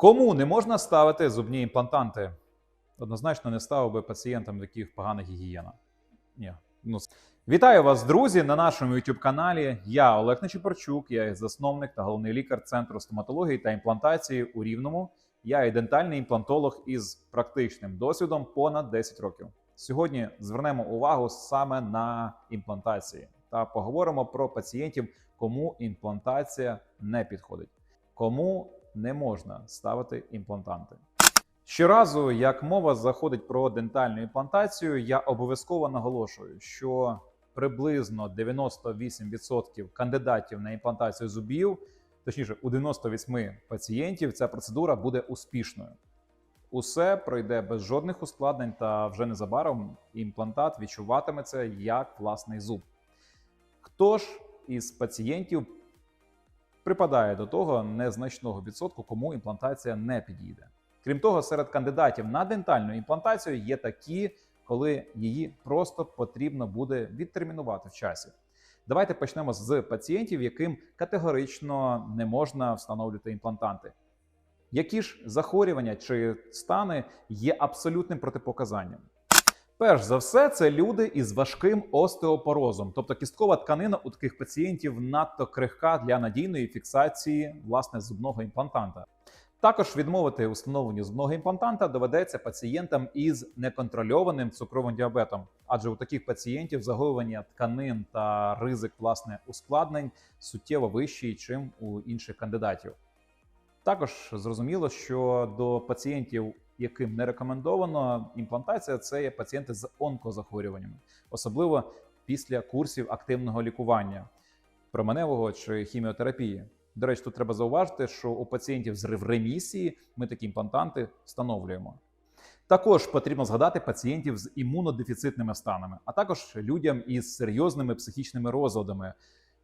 Кому не можна ставити зубні імплантанти? Однозначно не ставив би пацієнтам, в яких погана гігієна. Ні. Ну, Вітаю вас, друзі, на нашому youtube каналі. Я Олег Нечипорчук, я засновник та головний лікар Центру стоматології та імплантації у Рівному. Я є дентальний імплантолог із практичним досвідом понад 10 років. Сьогодні звернемо увагу саме на імплантації та поговоримо про пацієнтів, кому імплантація не підходить, кому не можна ставити імплантанти. Щоразу, як мова заходить про дентальну імплантацію, я обов'язково наголошую, що приблизно 98% кандидатів на імплантацію зубів, точніше, у 98 пацієнтів, ця процедура буде успішною. Усе пройде без жодних ускладнень, та вже незабаром імплантат відчуватиметься як власний зуб. Хто ж із пацієнтів припадає до того незначного відсотку, кому імплантація не підійде? Крім того, серед кандидатів на дентальну імплантацію є такі, коли її просто потрібно буде відтермінувати в часі. Давайте почнемо з пацієнтів, яким категорично не можна встановлювати імплантанти. Які ж захворювання чи стани є абсолютним протипоказанням? Перш за все, це люди із важким остеопорозом, тобто кісткова тканина у таких пацієнтів надто крихка для надійної фіксації власне зубного імплантанта. Також відмовити у встановленні зубного імплантанта доведеться пацієнтам із неконтрольованим цукровим діабетом, адже у таких пацієнтів загоювання тканин та ризик власне ускладнень суттєво вищий, чим у інших кандидатів. Також зрозуміло, що до пацієнтів, яким не рекомендовано імплантація, це є пацієнти з онкозахворюваннями, особливо після курсів активного лікування, променевого чи хіміотерапії. До речі, тут треба зауважити, що у пацієнтів з ремісії ми такі імплантанти встановлюємо. Також потрібно згадати пацієнтів з імунодефіцитними станами, а також людям із серйозними психічними розладами,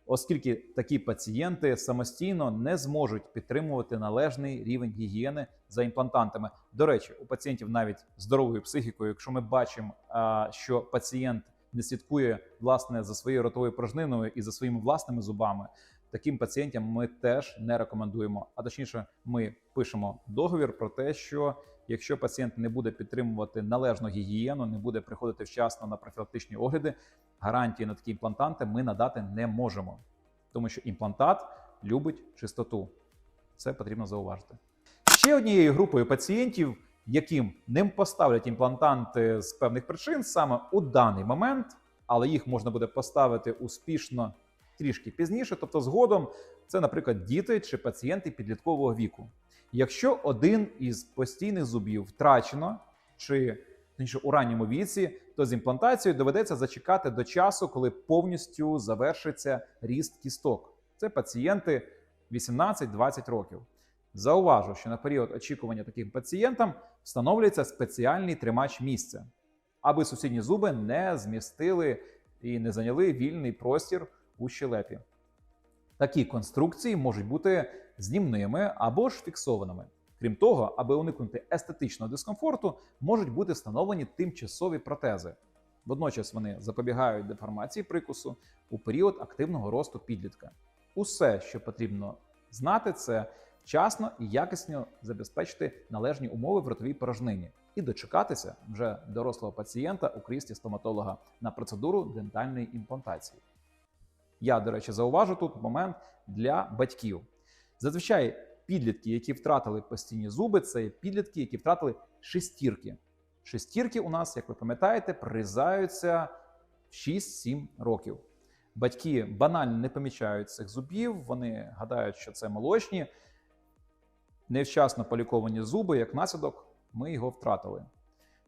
оскільки такі пацієнти самостійно не зможуть підтримувати належний рівень гігієни за імплантантами. До речі, у пацієнтів навіть здоровою психікою, якщо ми бачимо, що пацієнт не слідкує власне за своєю ротовою порожниною і за своїми власними зубами, таким пацієнтам ми теж не рекомендуємо. А точніше, ми пишемо договір про те, що якщо пацієнт не буде підтримувати належну гігієну, не буде приходити вчасно на профілактичні огляди, гарантії на такі імплантанти ми надати не можемо, тому що імплантат любить чистоту. Це потрібно зауважити. Ще однією групою пацієнтів, яким ним поставлять імплантанти з певних причин, саме у даний момент, але їх можна буде поставити успішно трішки пізніше, тобто згодом, це, наприклад, діти чи пацієнти підліткового віку. Якщо один із постійних зубів втрачено, чи точніше, у ранньому віці, то з імплантацією доведеться зачекати до часу, коли повністю завершиться ріст кісток. Це пацієнти 18-20 років. Зауважу, що на період очікування таким пацієнтам встановлюється спеціальний тримач місця, аби сусідні зуби не змістили і не зайняли вільний простір у щелепі. Такі конструкції можуть бути знімними або ж фіксованими. Крім того, аби уникнути естетичного дискомфорту, можуть бути встановлені тимчасові протези. Водночас вони запобігають деформації прикусу у період активного росту підлітка. Усе, що потрібно знати, це вчасно і якісно забезпечити належні умови в ротовій порожнині і дочекатися вже дорослого пацієнта у кріслі стоматолога на процедуру дентальної імплантації. Я, до речі, зауважу тут момент для батьків. Зазвичай підлітки, які втратили постійні зуби, це підлітки, які втратили шестірки. Шестірки у нас, як ви пам'ятаєте, прирізаються 6-7 років. Батьки банально не помічають цих зубів, вони гадають, що це молочні, невчасно поліковані зуби, як наслідок, ми його втратили.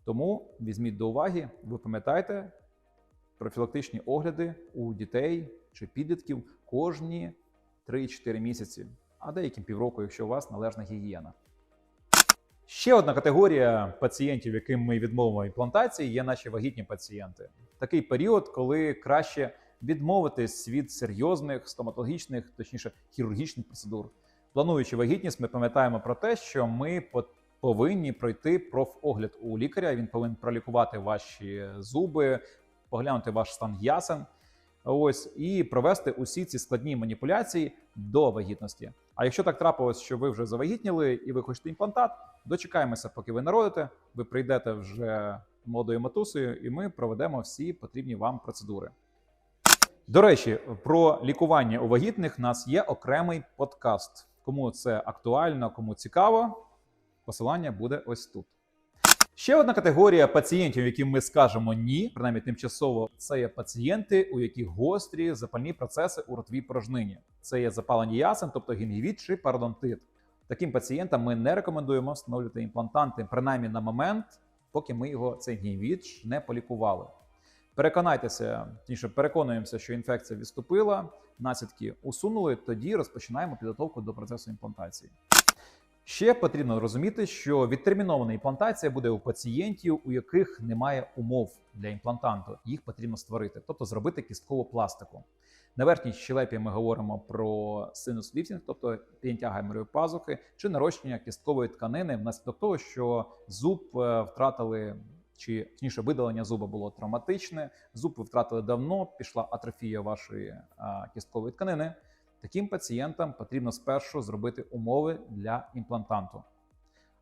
Тому візьміть до уваги, ви пам'ятаєте, профілактичні огляди у дітей чи підлітків кожні 3-4 місяці, а деяким півроку, якщо у вас належна гігієна. Ще одна категорія пацієнтів, яким ми відмовимо імплантації, є наші вагітні пацієнти. Такий період, коли краще відмовитись від серйозних стоматологічних, точніше хірургічних процедур. Плануючи вагітність, ми пам'ятаємо про те, що ми повинні пройти профогляд у лікаря. Він повинен пролікувати ваші зуби, поглянути ваш стан ясен. Ось і провести усі ці складні маніпуляції до вагітності. А якщо так трапилось, що ви вже завагітніли і ви хочете імплантат, дочекаємося, поки ви народите. Ви прийдете вже молодою матусею, і ми проведемо всі потрібні вам процедури. До речі, про лікування у вагітних нас є окремий подкаст. Кому це актуально, кому цікаво, посилання буде ось тут. Ще одна категорія пацієнтів, яким ми скажемо ні, принаймні тимчасово, це є пацієнти, у яких гострі запальні процеси у ротовій порожнині. Це є запалення ясен, тобто гінгівіт чи пародонтит. Таким пацієнтам ми не рекомендуємо встановлювати імплантанти, принаймні на момент, поки ми його цей гінгівіт не полікували. Переконайтеся, точніше, переконуємося, що інфекція відступила, наслідки усунули, тоді розпочинаємо підготовку до процесу імплантації. Ще потрібно розуміти, що відтермінована імплантація буде у пацієнтів, у яких немає умов для імплантанту. Їх потрібно створити, тобто зробити кісткову пластику. На верхній щелепі ми говоримо про синус ліфтінг, тобто підняття гайморової пазухи, чи нарощення кісткової тканини внаслідок того, що зуб е, втратили, чи точніше видалення зуба було травматичне, зуб ви втратили давно, пішла атрофія вашої а, кісткової тканини. Таким пацієнтам потрібно спершу зробити умови для імплантанту.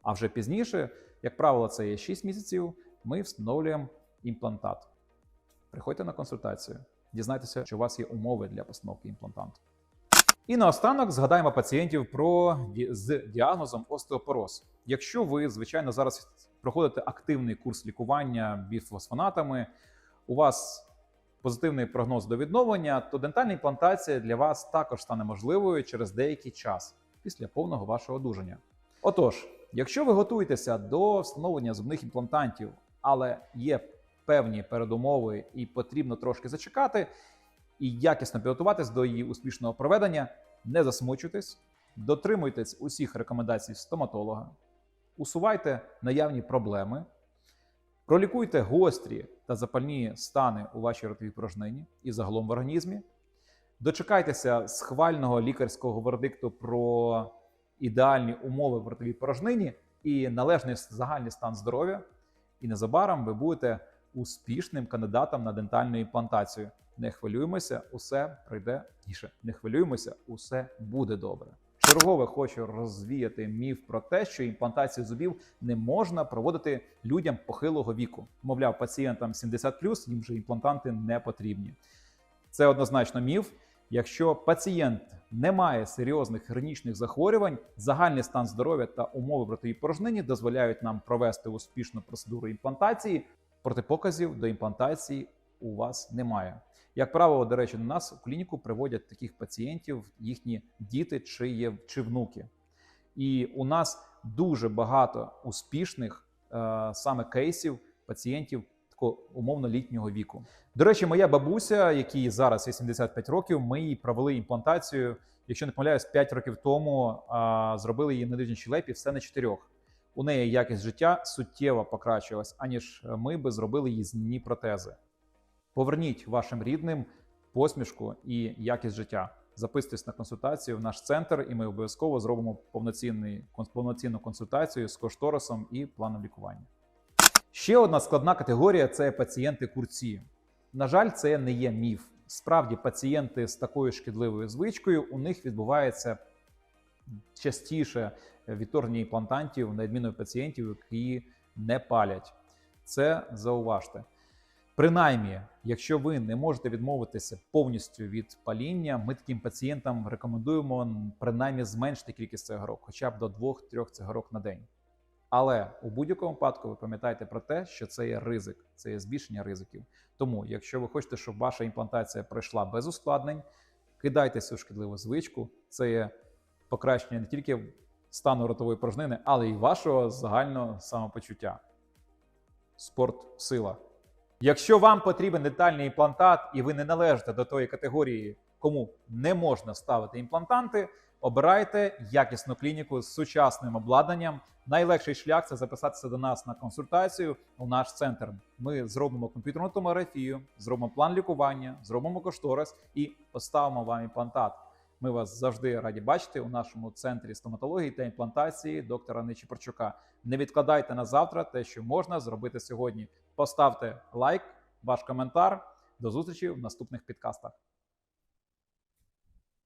А вже пізніше, як правило, це є 6 місяців, ми встановлюємо імплантат. Приходьте на консультацію, дізнайтеся, що у вас є умови для постановки імплантанту. І наостанок згадаємо пацієнтів про з діагнозом остеопороз. Якщо ви, звичайно, зараз проходите активний курс лікування біфосфонатами, у вас позитивний прогноз до відновлення, то дентальна імплантація для вас також стане можливою через деякий час після повного вашого одужання. Отож, якщо ви готуєтеся до встановлення зубних імплантантів, але є певні передумови і потрібно трошки зачекати, і якісно підготуватись до її успішного проведення, не засмучуйтесь, дотримуйтесь усіх рекомендацій стоматолога, усувайте наявні проблеми, пролікуйте гострі та запальні стани у вашій ротовій порожнині і загалом в організмі. Дочекайтеся схвального лікарського вердикту про ідеальні умови в ротовій порожнині і належний загальний стан здоров'я. І незабаром ви будете успішним кандидатом на дентальну імплантацію. Не хвилюємося, усе пройде тіше. Не хвилюємося, усе буде добре. Чергове хочу розвіяти міф про те, що імплантацію зубів не можна проводити людям похилого віку. Мовляв, пацієнтам 70+, їм же імплантанти не потрібні. Це однозначно міф. Якщо пацієнт не має серйозних хронічних захворювань, загальний стан здоров'я та умови ротовій порожнині дозволяють нам провести успішну процедуру імплантації. Протипоказів до імплантації у вас немає. Як правило, до речі, до нас у клініку приводять таких пацієнтів їхні діти чи є чи внуки. І у нас дуже багато успішних е, саме кейсів пацієнтів такого умовно літнього віку. До речі, моя бабуся, якій зараз 85 років, ми їй провели імплантацію. Якщо не помиляюсь, 5 років тому а, зробили її на нижній щелепі все на чотирьох. У неї якість життя суттєво покращилась, аніж ми би зробили їй змінні протези. Поверніть вашим рідним посмішку і якість життя. Записуйтесь на консультацію в наш центр, і ми обов'язково зробимо повноцінний, повноцінну консультацію з кошторисом і планом лікування. Ще одна складна категорія це пацієнти курці. На жаль, це не є міф. Справді, пацієнти з такою шкідливою звичкою у них відбувається частіше відторгнення імплантантів, на відміну від пацієнтів, які не палять. Це зауважте. Принаймні, якщо ви не можете відмовитися повністю від паління, ми таким пацієнтам рекомендуємо принаймні зменшити кількість цигарок, хоча б до 2-3 цигарок на день. Але у будь-якому випадку ви пам'ятаєте про те, що це є ризик, це є збільшення ризиків. Тому, якщо ви хочете, щоб ваша імплантація пройшла без ускладнень, кидайте цю шкідливу звичку. Це є покращення не тільки стану ротової порожнини, але й вашого загального самопочуття. Спорт сила. Якщо вам потрібен детальний імплантат і ви не належите до тої категорії, кому не можна ставити імплантанти, обирайте якісну клініку з сучасним обладнанням. Найлегший шлях це записатися до нас на консультацію у наш центр. Ми зробимо комп'ютерну томографію, зробимо план лікування, зробимо кошторис і поставимо вам імплантат. Ми вас завжди раді бачити у нашому центрі стоматології та імплантації доктора Нечіпорчука. Не відкладайте на завтра те, що можна зробити сьогодні. Поставте лайк, ваш коментар. До зустрічі в наступних підкастах.